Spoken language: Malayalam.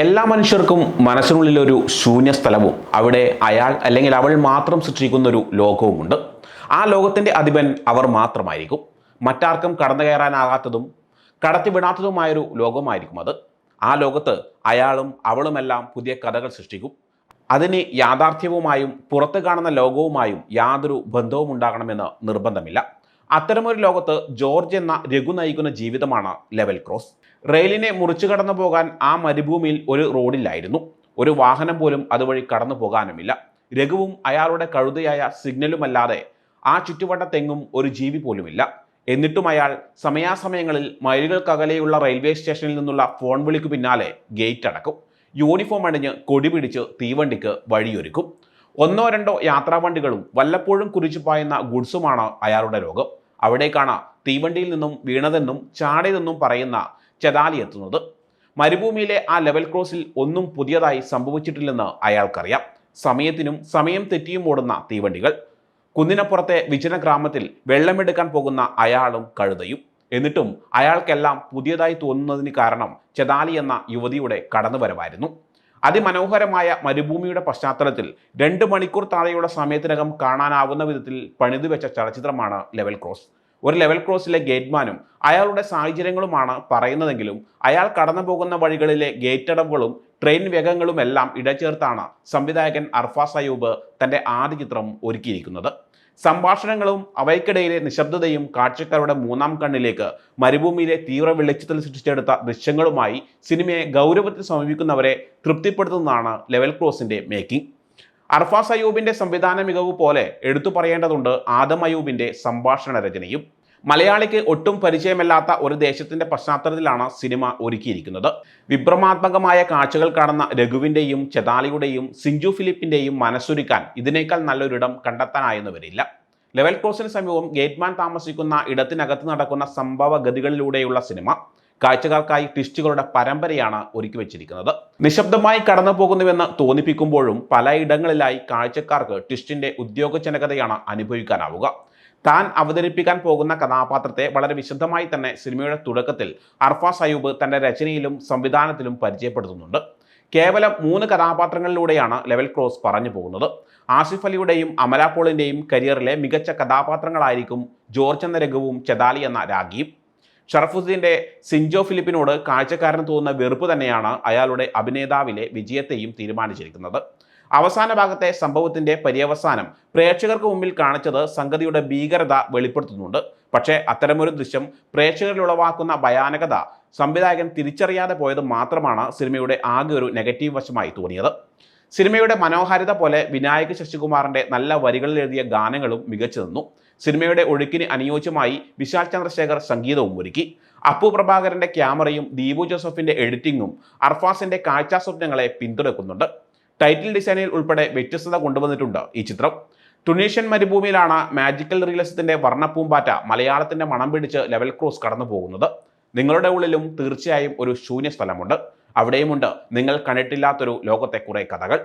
എല്ലാ മനുഷ്യർക്കും മനസ്സിനുള്ളിൽ ഒരു ശൂന്യ സ്ഥലവും അവിടെ അയാൾ അല്ലെങ്കിൽ അവൾ മാത്രം സൃഷ്ടിക്കുന്ന ഒരു ലോകവുമുണ്ട്. ആ ലോകത്തിന്റെ അധിപൻ അവർ മാത്രമായിരിക്കും. മറ്റാർക്കും കടന്നു കയറാനാകാത്തതും കടത്തിവിടാത്തതുമായൊരു ലോകമായിരിക്കും അത്. ആ ലോകത്ത് അയാളും അവളുമെല്ലാം പുതിയ കഥകൾ സൃഷ്ടിക്കും. അതിന് യാഥാർത്ഥ്യവുമായും പുറത്ത് കാണുന്ന ലോകവുമായും യാതൊരു ബന്ധവും ഉണ്ടാകണമെന്ന് നിർബന്ധമില്ല. അത്തരമൊരു ലോകത്ത് ജോർജ് എന്ന രഘു നയിക്കുന്ന ജീവിതമാണ് ലെവൽ ക്രോസ്. റെയിലിനെ മുറിച്ചു കടന്നു പോകാൻ ആ മരുഭൂമിയിൽ ഒരു റോഡില്ലായിരുന്നു. ഒരു വാഹനം പോലും അതുവഴി കടന്നു പോകാനുമില്ല. രഘുവും അയാളുടെ കഴുതയായ സിഗ്നലുമല്ലാതെ ആ ചുറ്റുവട്ടത്തെങ്ങും ഒരു ജീവി പോലുമില്ല. എന്നിട്ടും അയാൾ സമയാസമയങ്ങളിൽ മൈലുകൾക്കകലെയുള്ള റെയിൽവേ സ്റ്റേഷനിൽ നിന്നുള്ള ഫോൺ വിളിക്ക് പിന്നാലെ ഗേറ്റ് അടക്കും. യൂണിഫോം അണിഞ്ഞ് കൊടി പിടിച്ച് തീവണ്ടിക്ക് വഴിയൊരുക്കും. ഒന്നോ രണ്ടോ യാത്രാവണ്ടികളും വല്ലപ്പോഴും കുറിച്ചു പായുന്ന ഗുഡ്സുമാണ് അയാളുടെ രോഗം. അവിടേക്കാണ് തീവണ്ടിയിൽ നിന്നും വീണതെന്നും ചാടിയതെന്നും പറയുന്ന ചെതാലി എത്തുന്നത്. മരുഭൂമിയിലെ ആ ലെവൽ ക്രോസിൽ ഒന്നും പുതിയതായി സംഭവിച്ചിട്ടില്ലെന്ന് അയാൾക്കറിയാം. സമയത്തിനും സമയം തെറ്റിയും ഓടുന്ന തീവണ്ടികൾ. കുന്നിനപ്പുറത്തെ വിജന ഗ്രാമത്തിൽ വെള്ളമെടുക്കാൻ പോകുന്ന അയാളും കഴുതയും. എന്നിട്ടും അയാൾക്കെല്ലാം പുതിയതായി തോന്നുന്നതിന് കാരണം ചെതാലി എന്ന യുവതിയുടെ കടന്നുവരവായിരുന്നു. അതിമനോഹരമായ മരുഭൂമിയുടെ പശ്ചാത്തലത്തിൽ രണ്ട് മണിക്കൂർ താഴെയുള്ള സമയത്തിനകം കാണാനാവുന്ന വിധത്തിൽ പണിതു വെച്ച ചലച്ചിത്രമാണ് ലെവൽ ക്രോസ്. ഒരു ലെവൽ ക്രോസിലെ ഗേറ്റ്മാനും അയാളുടെ സാഹചര്യങ്ങളുമാണ് പറയുന്നതെങ്കിലും അയാൾ കടന്നു പോകുന്ന വഴികളിലെ ഗേറ്റടവുകളും ട്രെയിൻ വേഗങ്ങളും എല്ലാം ഇടചേർത്താണ് സംവിധായകൻ അർഫാസ് അയൂബ് തന്റെ ആദ്യ ചിത്രം ഒരുക്കിയിരിക്കുന്നത്. സംഭാഷണങ്ങളും അവയ്ക്കിടയിലെ നിശബ്ദതയും കാഴ്ചക്കാരുടെ മൂന്നാം കണ്ണിലേക്ക് മരുഭൂമിയിലെ തീവ്ര വെളിച്ചത്തിൽ സൃഷ്ടിച്ചെടുത്ത ദൃശ്യങ്ങളുമായി സിനിമയെ ഗൗരവത്തിൽ സമീപിക്കുന്നവരെ തൃപ്തിപ്പെടുത്തുന്നതാണ് ലെവൽ ക്രോസിന്റെ മേക്കിംഗ്. അർഫാസ് അയൂബിന്റെ സംവിധാന മികവ് പോലെ എടുത്തു പറയേണ്ടതുണ്ട് ആദം അയൂബിന്റെ സംഭാഷണ രചനയും. മലയാളിക്ക് ഒട്ടും പരിചയമില്ലാത്ത ഒരു ദേശത്തിന്റെ പശ്ചാത്തലത്തിലാണ് സിനിമ ഒരുക്കിയിരിക്കുന്നത്. വിഭ്രമാത്മകമായ കാഴ്ചകൾ കാണുന്ന രഘുവിന്റെയും ചെതാലിയുടെയും സിഞ്ചു ഫിലിപ്പിന്റെയും മനസ്സൊരുക്കാൻ ഇതിനേക്കാൾ നല്ലൊരിടം കണ്ടെത്താനായെന്ന് വരില്ല ലെവൽ ക്രോസിന് സമീപം ഗേറ്റ്മാൻ താമസിക്കുന്ന ഇടത്തിനകത്ത് നടക്കുന്ന സംഭവ ഗതികളിലൂടെയുള്ള സിനിമ. കാഴ്ചക്കാർക്കായി ട്വിസ്റ്റുകളുടെ പരമ്പരയാണ് ഒരുക്കി വെച്ചിരിക്കുന്നത്. നിശബ്ദമായി കടന്നു പോകുന്നുവെന്ന് തോന്നിപ്പിക്കുമ്പോഴും പലയിടങ്ങളിലായി കാഴ്ചക്കാർക്ക് ട്വിസ്റ്റിന്റെ ഉദ്യോഗജനകതയാണ് അനുഭവിക്കാനാവുക. താൻ അവതരിപ്പിക്കാൻ പോകുന്ന കഥാപാത്രത്തെ വളരെ വിശദമായി തന്നെ സിനിമയുടെ തുടക്കത്തിൽ അർഫ സയൂബ് തന്റെ രചനയിലും സംവിധാനത്തിലും പരിചയപ്പെടുത്തുന്നുണ്ട്. കേവലം മൂന്ന് കഥാപാത്രങ്ങളിലൂടെയാണ് ലെവൽ ക്രോസ് പറഞ്ഞു പോകുന്നത്. ആസിഫ് അലിയുടെയും അമല പോളിന്റെയും കരിയറിലെ മികച്ച കഥാപാത്രങ്ങളായിരിക്കും ജോർജ് എന്ന രഘുവും ചെതാലി എന്ന രാഗിയും. ഷറഫുദ്ദീന്റെ സിഞ്ചോ ഫിലിപ്പിനോട് കാഴ്ചക്കാരന് തോന്നുന്ന വെറുപ്പ് തന്നെയാണ് അയാളുടെ അഭിനേതാവിലെ വിജയത്തെയും തീരുമാനിച്ചിരിക്കുന്നത്. അവസാന ഭാഗത്തെ സംഭവത്തിന്റെ പര്യവസാനം പ്രേക്ഷകർക്ക് മുമ്പിൽ കാണിച്ചത് സംഗതിയുടെ ഭീകരത വെളിപ്പെടുത്തുന്നുണ്ട്. പക്ഷേ അത്തരമൊരു ദൃശ്യം പ്രേക്ഷകരിൽ ഉളവാക്കുന്ന ഭയാനകത സംവിധായകൻ തിരിച്ചറിയാതെ പോയത് മാത്രമാണ് സിനിമയുടെ ആകെ ഒരു നെഗറ്റീവ് വശമായി തോന്നിയത്. സിനിമയുടെ മനോഹാരിത പോലെ വിനായക് ശശികുമാറിന്റെ നല്ല വരികളിൽ എഴുതിയ ഗാനങ്ങളും മികച്ചു നിന്നു. സിനിമയുടെ ഒഴുക്കിന് അനുയോജ്യമായി വിശാൽ ചന്ദ്രശേഖർ സംഗീതവും ഒരുക്കി. അപ്പു പ്രഭാകരന്റെ ക്യാമറയും ദീപു ജോസഫിന്റെ എഡിറ്റിംഗും അർഫാസിന്റെ കാഴ്ചാ സ്വപ്നങ്ങളെ പിന്തുണക്കുന്നുണ്ട്. ടൈറ്റിൽ ഡിസൈനിൽ ഉൾപ്പെടെ വ്യത്യസ്തത കൊണ്ടുവന്നിട്ടുണ്ട് ഈ ചിത്രം. ടുണീഷ്യൻ മരുഭൂമിയിലാണ് മാജിക്കൽ റിയലിസത്തിന്റെ വർണപ്പൂമ്പാറ്റ മലയാളത്തിന്റെ മണം പിടിച്ച് ലെവൽ ക്രോസ് കടന്നു പോകുന്നത്. നിങ്ങളുടെ ഉള്ളിലും തീർച്ചയായും ഒരു ശൂന്യ സ്ഥലമുണ്ട് അവിടെയുമുണ്ട് നിങ്ങൾ കണ്ടിട്ടില്ലാത്തൊരു ലോകത്തെ കുറെ കഥകൾ.